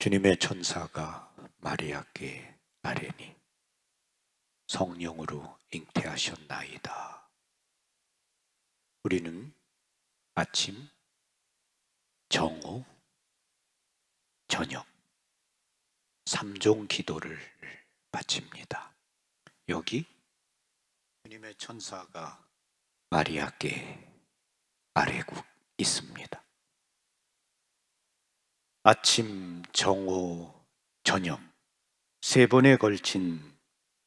주님의 천사가 마리아께 아뢰니 성령으로 잉태하셨나이다. 우리는 아침, 정오, 저녁 삼종 기도를 바칩니다. 여기 주님의 천사가 마리아께 아뢰고 있습니다. 아침, 정오, 저녁 세 번에 걸친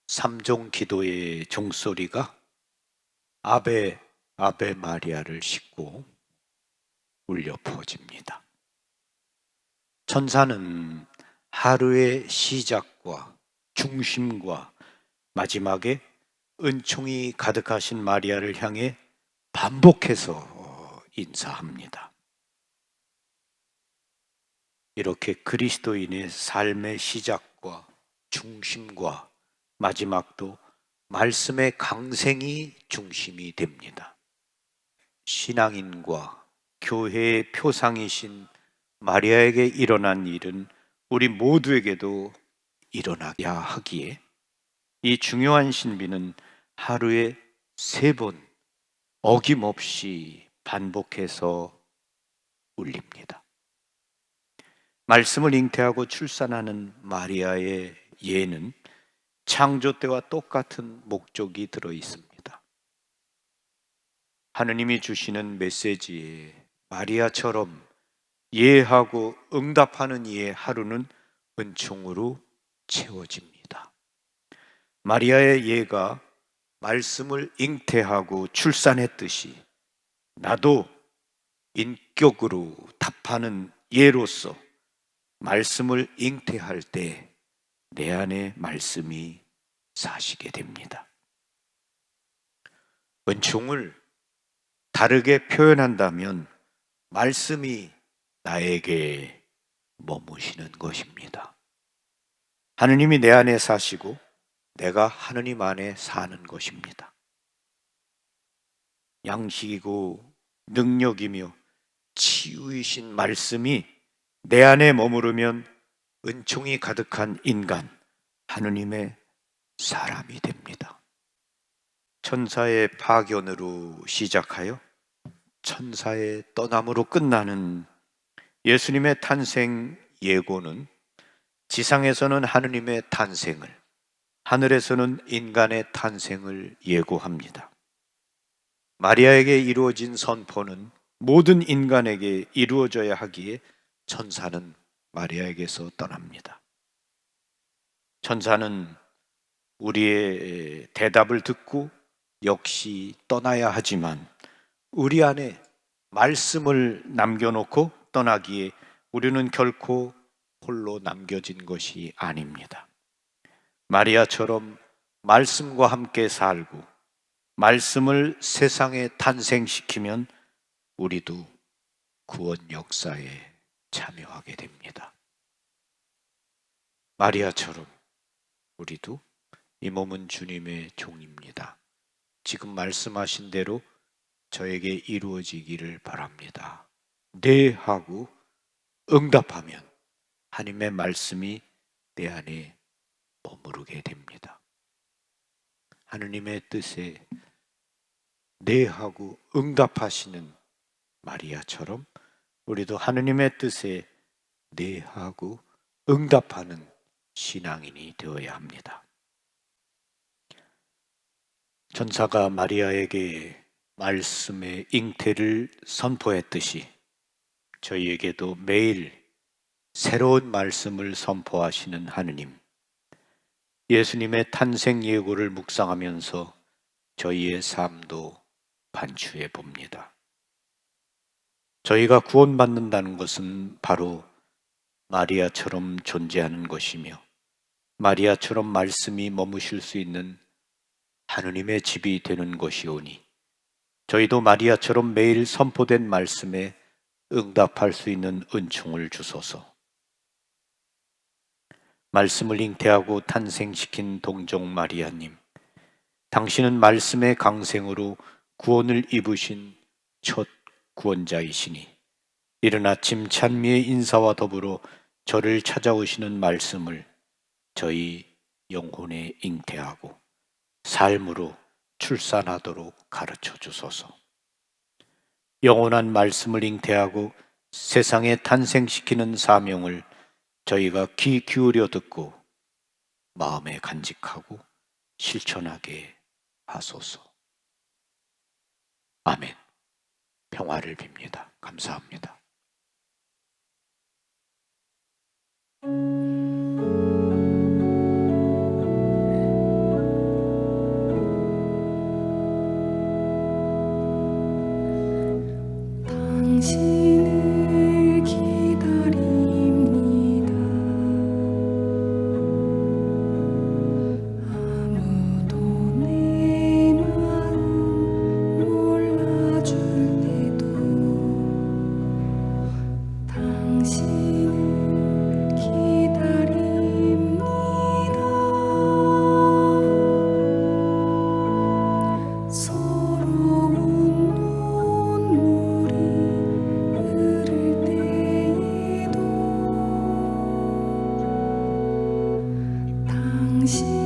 삼종 기도의 종소리가 아베 아베 마리아를 싣고 울려 퍼집니다. 천사는 하루의 시작과 중심과 마지막에 은총이 가득하신 마리아를 향해 반복해서 인사합니다. 이렇게 그리스도인의 삶의 시작과 중심과 마지막도 말씀의 강생이 중심이 됩니다. 신앙인과 교회의 표상이신 마리아에게 일어난 일은 우리 모두에게도 일어나야 하기에 이 중요한 신비는 하루에 세 번 어김없이 반복해서 울립니다. 말씀을 잉태하고 출산하는 마리아의 예는 창조 때와 똑같은 목적이 들어 있습니다. 하느님이 주시는 메시지에 마리아처럼 예하고 응답하는 이의 하루는 은총으로 채워집니다. 마리아의 예가 말씀을 잉태하고 출산했듯이 나도 인격으로 답하는 예로서 말씀을 잉태할 때 내 안에 말씀이 사시게 됩니다. 은총을 다르게 표현한다면 말씀이 나에게 머무시는 것입니다. 하느님이 내 안에 사시고 내가 하느님 안에 사는 것입니다. 양식이고 능력이며 치유이신 말씀이 내 안에 머무르면 은총이 가득한 인간, 하느님의 사람이 됩니다. 천사의 파견으로 시작하여 천사의 떠남으로 끝나는 예수님의 탄생 예고는 지상에서는 하느님의 탄생을, 하늘에서는 인간의 탄생을 예고합니다. 마리아에게 이루어진 선포는 모든 인간에게 이루어져야 하기에 천사는 마리아에게서 떠납니다. 천사는 우리의 대답을 듣고 역시 떠나야 하지만 우리 안에 말씀을 남겨놓고 떠나기에 우리는 결코 홀로 남겨진 것이 아닙니다. 마리아처럼 말씀과 함께 살고 말씀을 세상에 탄생시키면 우리도 구원 역사에 참여하게 됩니다. 마리아처럼 우리도 이 몸은 주님의 종입니다. 지금 말씀하신 대로 저에게 이루어지기를 바랍니다. 네 하고 응답하면 하나님의 말씀이 내 안에 머무르게 됩니다. 하느님의 뜻에 네 하고 응답하시는 마리아처럼 우리도 하느님의 뜻에 네 하고 응답하는 신앙인이 되어야 합니다. 전사가 마리아에게 말씀의 잉태를 선포했듯이 저희에게도 매일 새로운 말씀을 선포하시는 하느님, 예수님의 탄생 예고를 묵상하면서 저희의 삶도 반추해 봅니다. 저희가 구원받는다는 것은 바로 마리아처럼 존재하는 것이며 마리아처럼 말씀이 머무실 수 있는 하느님의 집이 되는 것이오니 저희도 마리아처럼 매일 선포된 말씀에 응답할 수 있는 은총을 주소서. 말씀을 잉태하고 탄생시킨 동정 마리아님, 당신은 말씀의 강생으로 구원을 입으신 첫 구원자이시니 이른 아침 찬미의 인사와 더불어 저를 찾아오시는 말씀을 저희 영혼에 잉태하고 삶으로 출산하도록 가르쳐 주소서. 영원한 말씀을 잉태하고 세상에 탄생시키는 사명을 저희가 귀 기울여 듣고 마음에 간직하고 실천하게 하소서. 아멘. 평화를 빕니다. 감사합니다. 당신 당